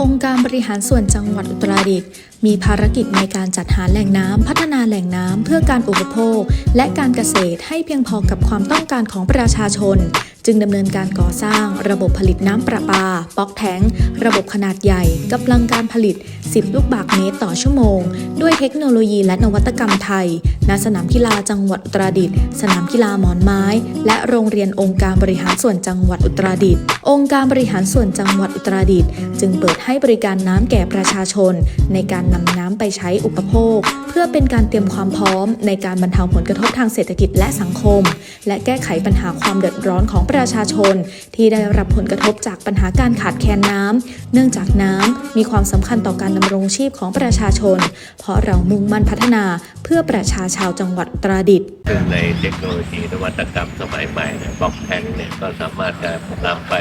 องค์การบริหารส่วนจังหวัดอุตรดิตถ์มีภารกิจในการจัดหาแหล่งน้ำพัฒนาแหล่งน้ำเพื่อการอุปโภค และการเกษตรให้เพียงพอกับความต้องการของประชาชนจึงดำเนินการก่อสร้างระบบผลิตน้ำประปา ป๊อกแทงระบบขนาดใหญ่กำลังการผลิต 10 ลูกบาศก์เมตรต่อชั่วโมง ด้วยเทคโนโลยีและนวัตกรรมไทย ณ สนามกีฬาจังหวัดอุตรดิตถ์สนามกีฬาหมอนไม้ และโรงเรียนองค์การบริหารส่วนจังหวัดอุตรดิตถ์องค์การบริหารส่วนจังหวัดอุตรดิตถ์จึงเปิดให้บริการน้ำแก่ประชาชน ในการนำน้ำไปใช้อุปโภค เพื่อเป็นการเตรียมความพร้อม ในการบรรเทาผลกระทบทางเศรษฐกิจและสังคม และแก้ไขปัญหาความเดือดร้อนของประชาชน ที่ได้รับผลกระทบจากปัญหาการขาดแคลนน้ำ เนื่องจากน้ำมีความสำคัญต่อการดำรงชีพของประชาชน เพราะเรามุ่งมั่นพัฒนาเพื่อประชาชาวจังหวัดตราดิตถ์ซึ่งในเทคโนโลยีนวัตกรรมสมัยใหม่บล็อกแทงเนี่ยก็สามารถจะนำไป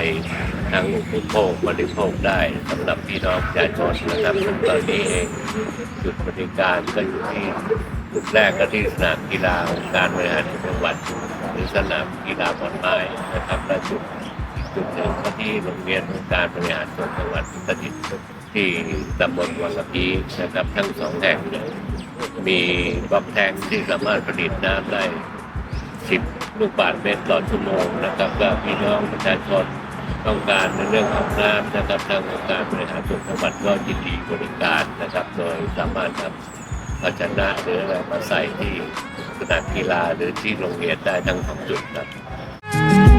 ทั้งอุปโภคบริโภคได้สำหรับพี่น้องประชาชนนะครับตอนนี้เองจุดบริการก็อยู่ที่จุดแรกก็ที่สนามกีฬาการบริหารจังหวัด รือสนามกีฬาบอลไม้นะครับและจุดจุดหนึ่งที่โรงเรียนองค์การบริหารส่วนจังหวัดอุตรดิตถ์ที่ตำบลวังกะพีนะครับทั้งสองแห่งเลยมีบล็อกแทงที่สามารถผลิตน้ำได้ 10 ลูกบาศก์เมตรต่อชั่วโมงนะครับก็พี่น้องประชาชนต้องการในเรื่องของน้ำนะครับทางองค์การบริหารส่วนจังหวัดก็ยินดีบริการนะครับ โดยสามารถนำ ภาชนะหรืออะไรมาใส่ที่สนามกีฬาหรือที่โรงเรียนได้ทั้งสองจุดครับ